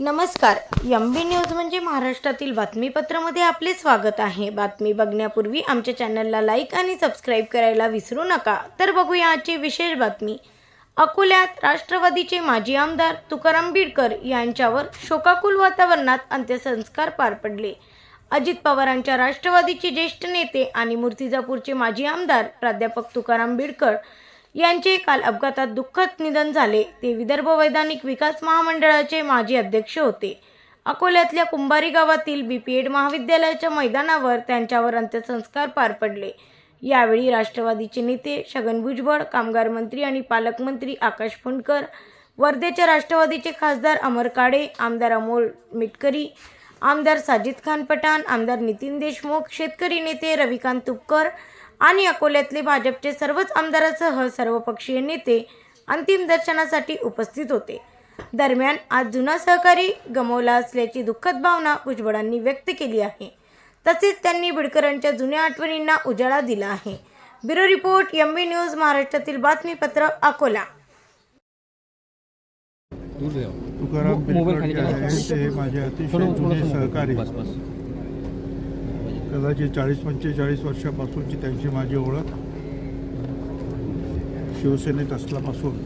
नमस्कार. M B news म्हणजे महाराष्ट्रातील बातमीपत्रामध्ये आपले स्वागत आहे. बातमी बघण्यापूर्वी आमच्या चॅनलला लाईक आणि सबस्क्राईब करायला विसरू नका. तर बघूया आजची विशेष बातमी. अकोल्यात राष्ट्रवादीचे माजी आमदार तुकाराम बिडकर यांच्यावर शोकाकुल वातावरणात अंत्यसंस्कार पार पडले. अजित पवारांच्या राष्ट्रवादीचे ज्येष्ठ नेते आणि मूर्तिजापूरचे माजी आमदार प्राध्यापक तुकाराम बिडकर यांचे काल अपघातात दुःखद निधन झाले. ते विदर्भ वैधानिक विकास महामंडळाचे माजी अध्यक्ष होते. अकोल्यातल्या कुंभारी गावातील बी पी एड महाविद्यालयाच्या मैदानावर त्यांच्यावर अंत्यसंस्कार पार पडले. यावेळी राष्ट्रवादीचे नेते छगन भुजबळ कामगार मंत्री आणि पालकमंत्री आकाश फुंडकर वर्धेच्या राष्ट्रवादीचे खासदार अमर काळे आमदार अमोल मिटकरी आमदार साजिद खान पठाण आमदार नितीन देशमुख शेतकरी नेते रविकांत तुपकर आणि अकोल्यातले भाजपचे सर्वच आमदारासह सर्वपक्षीय नेते अंतिम दर्शनासाठी उपस्थित होते. दरम्यान आज जुना सहकारी गमावला असल्याची दुःखद भावना भुजबळांनी व्यक्त केली आहे. तसेच त्यांनी बिडकरांच्या जुन्या आठवणींना उजाळा दिला आहे. Bureau report M B news महाराष्ट्रातील बातमीपत्र अकोला. तुकाराम ते माझे अतिशय जुने सहकारी कदाचित चाळीस पंचेचाळीस वर्षापासूनची त्यांची माझी ओळख शिवसेनेत असल्यापासून.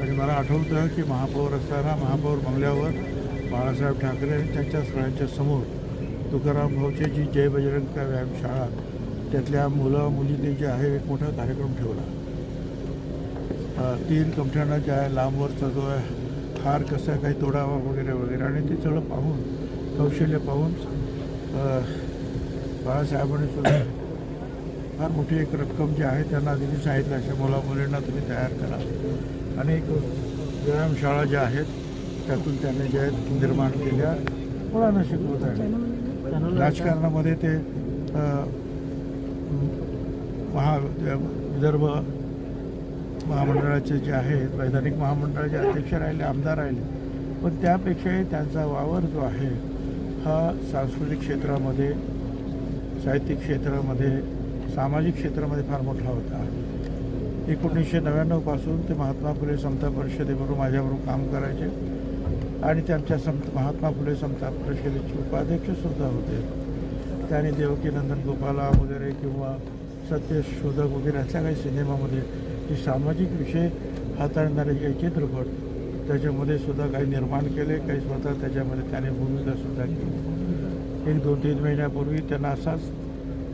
आणि मला आठवतं की महापौर असताना महापौर बंगल्यावर बाळासाहेब ठाकरे आणि त्यांच्या सगळ्यांच्या समोर तुकाराम भाऊचे जी जय बजरंग व्यायामशाळा त्यातल्या मुलं मुलींनी जे आहे एक मोठा कार्यक्रम ठेवला. तीन कमठ्यांना ज्या आहे लांबवरचा जो आहे हार कसा काही तोडावा वगैरे वगैरे आणि ते सगळं पाहून कौशल्य पाहून बाळासाहेबांनी सुद्धा फार मोठी एक रक्कम जी आहे त्यांना आधी सांगितलं अशा मुला मुलींना तुम्ही तयार करा. अनेक व्यायामशाळा ज्या आहेत त्यातून त्यांनी ज्या आहेत निर्माण केल्या. मुलांना शिकवत आहे. राजकारणामध्ये ते महा विदर्भ महामंडळाचे जे आहेत वैधानिक महामंडळाचे अध्यक्ष राहिले आमदार राहिले. पण त्यापेक्षाही त्यांचा वावर जो आहे हा सांस्कृतिक क्षेत्रामध्ये साहित्यिक क्षेत्रामध्ये सामाजिक क्षेत्रामध्ये फार मोठा होता. एकोणीसशे नव्याण्णवपासून ते महात्मा फुले समता परिषदेबरोबर माझ्याबरोबर काम करायचे आणि त्यांच्या सम महात्मा फुले समता परिषदेचे उपाध्यक्षसुद्धा होते. त्याने देवकीनंदन गोपाला वगैरे किंवा सत्यशोधक वगैरे अशा काही सिनेमामध्ये जे सामाजिक विषय हाताळणारे जे चित्रपट त्याच्यामध्ये सुद्धा काही निर्माण केले काही स्वतः त्याच्यामध्ये त्याने भूमिकासुद्धा केली. एक दोन तीन महिन्यापूर्वी त्यांना असाच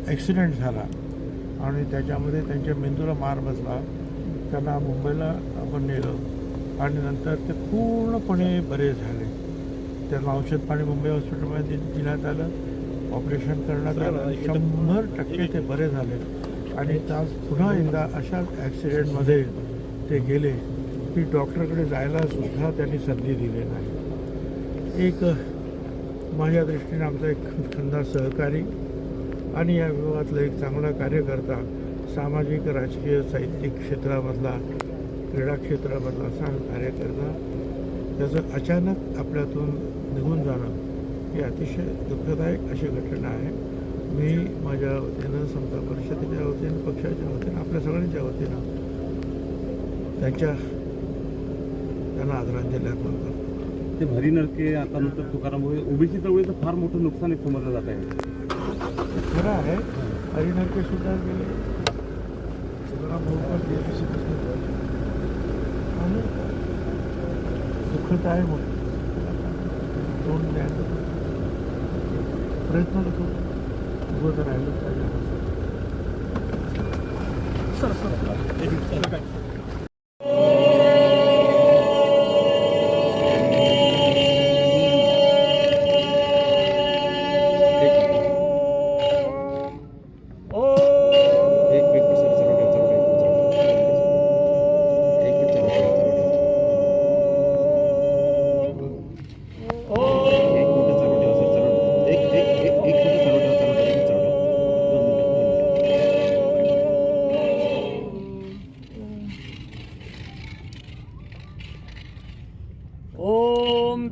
ॲक्सिडेंट झाला आणि त्याच्यामध्ये त्यांच्या मेंदूला मार बसला. त्यांना मुंबईला आपण नेलं आणि नंतर ते पूर्णपणे बरे झाले. त्यांना औषध पाणी मुंबई हॉस्पिटलमध्ये देण्यात आलं. ऑपरेशन करण्यात आलं. शंभर टक्के ते बरे झाले. आणि त्या पुन्हा एकदा अशाच ॲक्सिडेंटमध्ये ते गेले. की डॉक्टरकडे जायलासुद्धा त्यांनी संधी दिली नाही. एक माझ्या दृष्टीने आमचा एक खंदा सहकारी आणि या विभागातला एक चांगला कार्यकर्ता सामाजिक राजकीय साहित्यिक क्षेत्रामधला क्रीडा क्षेत्रामधला असा कार्यकर्ता त्याचं अचानक आपल्यातून निघून जाणं ही अतिशय दुःखदायक अशी घटना आहे. मी माझ्या वतीनं समता परिषदेच्या वतीनं पक्षाच्या वतीनं आपल्या सगळ्यांच्या वतीनं त्यांच्या त्यांना आदरांजली अर्पण करतो. ते भरी नरके आता नंतर तुकाराम भाऊ ओबीसी चळवळीचं फार मोठं नुकसान आहे समजलं जात आहे. खरं आहे हरिनरके सुद्धा गेले. तुकाराम. आणि दुःखद आहे मग तोंड द्यायला प्रयत्न करतो. उभं तर राहिलं पाहिजे. एक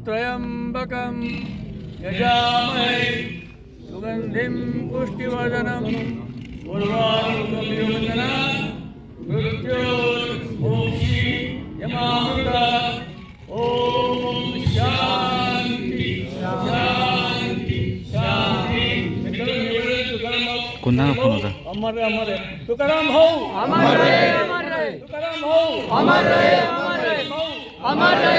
त्र्यंबकं यजामहे सुगन्धिं पुष्टिवर्धनं। पूर्वानुगम्योजना मृत्योर्मोक्षी यमामृता। ॐ शान्ति शान्ति शान्ति। कोणता फोन होता। अमर रे अमर। रे तुकाराम भाऊ। अमर रे अमर रे तुकाराम भाऊ। अमर रे अमर। रे अमर रे